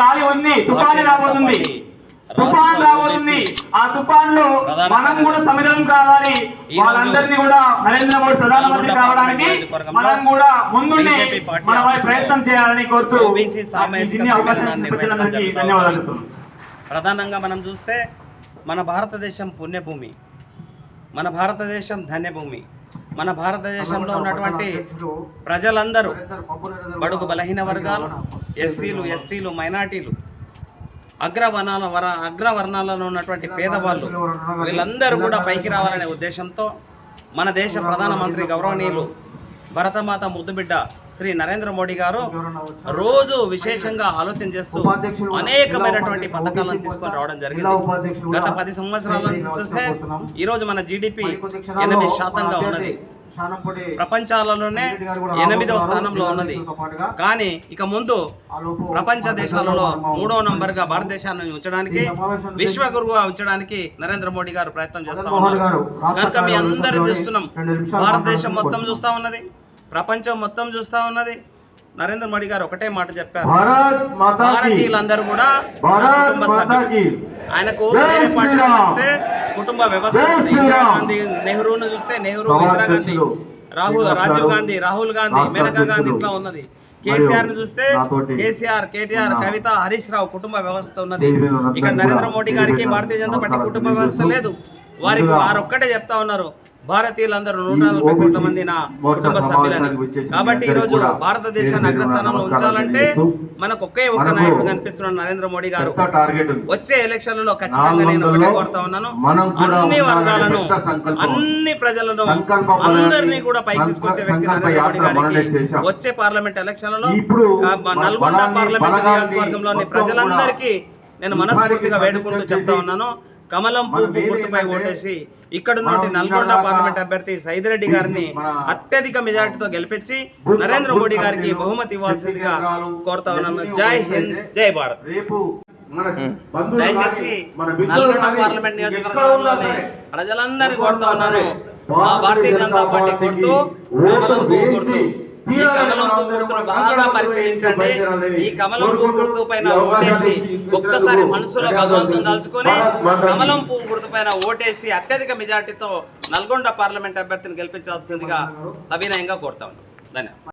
గాలి ఉంది తుఫాను రాబోతుంది. తుఫాన్ రాబోతుంది. ఆ తుఫాన్లో మనం కూడా సమిధం కావాలి. వాళ్ళందరినీ కూడా నరేంద్ర మోడీ ప్రధానమంత్రి కావడానికి మనం కూడా ముందుండి మన ప్రయత్నం చేయాలని కోరుతూ ధన్యవాదాలు. ప్రధానంగా మనం చూస్తే మన భారతదేశం పుణ్యభూమి. మన భారతదేశం ధన్యభూమి. మన భారతదేశంలో ఉన్నటువంటి ప్రజలందరూ బడుగు బలహీన వర్గాలు ఎస్సీలు ఎస్టీలు మైనార్టీలు అగ్రవర్ణాల వర అగ్రవర్ణాలలో ఉన్నటువంటి పేదవాళ్ళు వీళ్ళందరూ కూడా పైకి రావాలనే ఉద్దేశంతో మన దేశ ప్రధానమంత్రి గౌరవనీయులు భరతమాత ముద్దుబిడ్డ శ్రీ నరేంద్ర మోడీ గారు రోజు విశేషంగా ఆలోచన చేస్తూ అనేకమైనటువంటి పథకాలను తీసుకొని రావడం జరిగింది. గత పది సంవత్సరాల నుంచి చూస్తే ఈరోజు మన జీడిపి ఎనిమిది శాతంగా ఉన్నది. ప్రపంచాలలోనే ఎనిమిదవ స్థానంలో ఉన్నది. కానీ ఇక ముందు ప్రపంచ దేశాలలో మూడో నంబర్గా భారతదేశాన్ని ఉంచడానికి విశ్వగురువుగా ఉంచడానికి నరేంద్ర మోడీ గారు ప్రయత్నం చేస్తా ఉన్నారు. కనుక మీ అందరూ చూస్తున్నాం. భారతదేశం మొత్తం చూస్తా ఉన్నది. ప్రపంచం మొత్తం చూస్తా ఉన్నది. నరేంద్ర మోడీ గారు ఒకటే మాట చెప్పారు. భారతీయులందరూ కూడా కుటుంబ సభ్యులు. ఆయనకు వేరే పార్టీలో. చూస్తే కుటుంబ వ్యవస్థ. ఇందిరాగాంధీ నెహ్రూను చూస్తే నెహ్రూ ఇందిరాగాంధీ రాహుల్ రాజీవ్ గాంధీ రాహుల్ గాంధీ మేనకా గాంధీ ఇట్లా ఉన్నది. కేసీఆర్ని చూస్తే కేసీఆర్ కేటీఆర్ కవిత హరీష్ రావు కుటుంబ వ్యవస్థ ఉన్నది. ఇక్కడ కూడా నరేంద్ర మోడీ గారికి భారతీయ జనతా పార్టీ కుటుంబ వ్యవస్థ లేదు. వారికి ముందుగా వారు ఒక్కటే చెప్తా ఉన్నారు. భారతీయులందరూ నూట నలభై కోట్ల మంది నా కుటుంబ సభ్యులని. కాబట్టి ఈ అందరికీ రోజు కూడా భారతదేశాన్ని అగ్రస్థానంలో ఉంచాలంటే మనకు ఒకే ఒక్క నాయకుడు కనిపిస్తున్నాడు నరేంద్ర మోడీ గారు. వచ్చే ఎలక్షన్లలో ఖచ్చితంగా నేను ఒకటే కోరుతా ఉన్నాను. అన్ని వర్గాలను. అన్ని ప్రజలను అందరినీ కూడా పైకి తీసుకొచ్చే వ్యక్తి నరేంద్ర మోడీ గారికి. వచ్చే పార్లమెంట్ ఎలక్షన్లలో నల్గొండ పార్లమెంట్ నియోజకవర్గంలోని ప్రజలందరికీ నేను మనస్ఫూర్తిగా వేడుకుంటూ చెప్తా ఉన్నాను. కమలం పువ్వు గుర్తుపై ఓటేసి ఇక్కడ నుండి నల్గొండ పార్లమెంట్ అభ్యర్థి సైదిరెడ్డి గారిని అత్యధిక మెజార్టీతో గెలిపించి నరేంద్ర మోడీ గారికి బహుమతి ఇవ్వాల్సిందిగా కోరుతా ఉన్నాను. జై హింద్ జై భారత్. రేపు మన బంధువులు దయచేసి నల్గొండ పార్లమెంట్ నియోజకవర్గంలోని ప్రజలందరినీ కోరుతా ఉన్నాను. భారతీయ జనతా పార్టీ కొడుతూ ఓటు కమలం పువ్వు తీరాలి కమలం గుర్తును బాగా పరిశీలించండి. ఈ కమలం పువ్వు గుర్తు పైన ఓటేసి ఒక్కసారి మనసులో. భగవంతుని దాల్చుకొని కమలం పువ్వు గుర్తు పైన ఓటేసి అత్యధిక మెజార్టీతో నల్గొండ పార్లమెంట్ అభ్యర్థిని గెలిపించాల్సిందిగా సవినయంగా కోరుతా ఉన్నాను ధన్యవాదాలు.